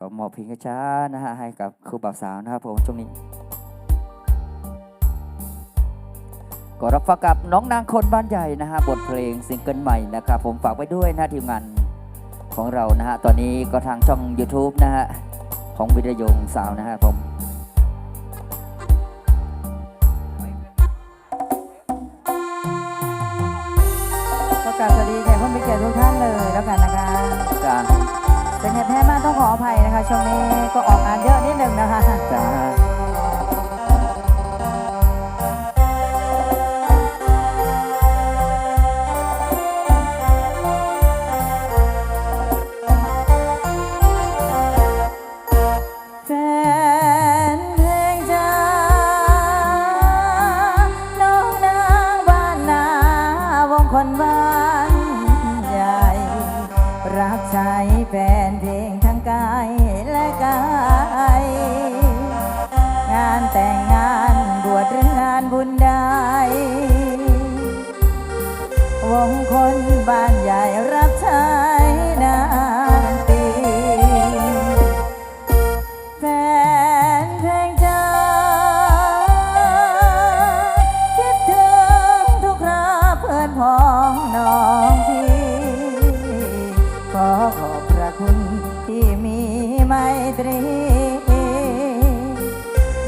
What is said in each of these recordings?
ก็มอบเพลงช้าๆนะฮะให้กับครูบ่าวสาวนะครับผมช่วงนี้ก็รับฟังกับน้องนางคนบ้านใหญ่นะฮะบทเพลงซิงเกิลใหม่นะครับผมฝากไว้ด้วยนะทีมงานของเรานะฮะตอนนี้ก็ทางช่อง YouTube นะฮะของวิทยงสาวนะฮะผมก็กราบสวัสดีแขกผู้มีเกียรติทุกท่าน เป็นเหตุแท้มากต้องขออภัยนะคะ ช่วงนี้ก็ออกงานเยอะนิดนึงนะคะจ้าแฟนเพลงจ้าน้องนางบ้านนาวงคนบ้า ใช้แฟนเพลงทั้งกายและกาย งานแต่งงานบวชหรืองานบุญใดวงคนบ้านใหญ่ อขอบพระคุณที่มีไมตรี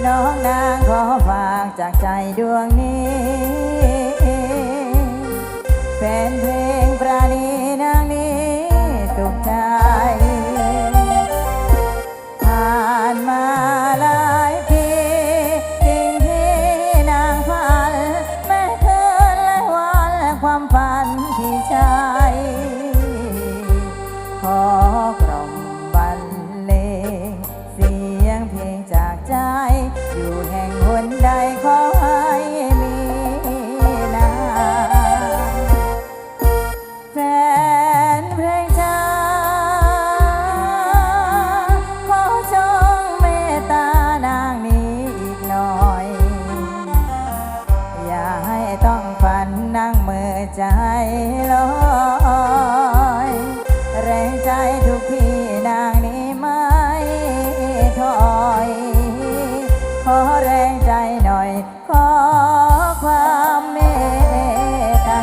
น้องนางขอฝากจากใจดวงนี้ ใจลอยแรงใจทุกที่นางนี้ไม่ถอย ขอแรงใจหน่อย ขอความเมตตา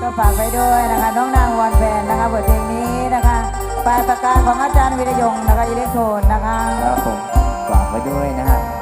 ก็ฝากไปด้วยนะคะ น้องนางวอนแฟนนะคะบทเพลงนี้นะคะปลายประกาศของอาจารย์วิรยงนะคะอิเล็กโทรนนะคะ ครับผมฝากไว้ด้วยนะฮะผ่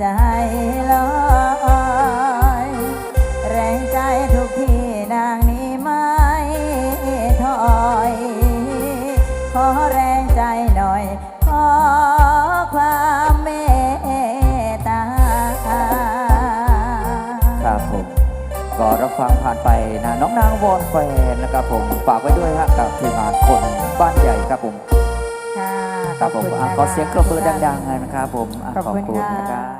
ใจลอยแรงใจทุกที่นางนี้ไม่ถอย ขอแรงใจหน่อย ขอความเมตตา ครับผมก็รับฟังผ่านไปนะน้องนางวอนแฟนนะครับผมฝากไว้ด้วยฮะกับทีมงานคนบ้านใหญ่ครับผม ค่ะ ครับผมขอบคุณอะนะคะขอเสียงกระเบือดังๆนะครับผมอะขอบคุณขอบคุณค่ะนะครับ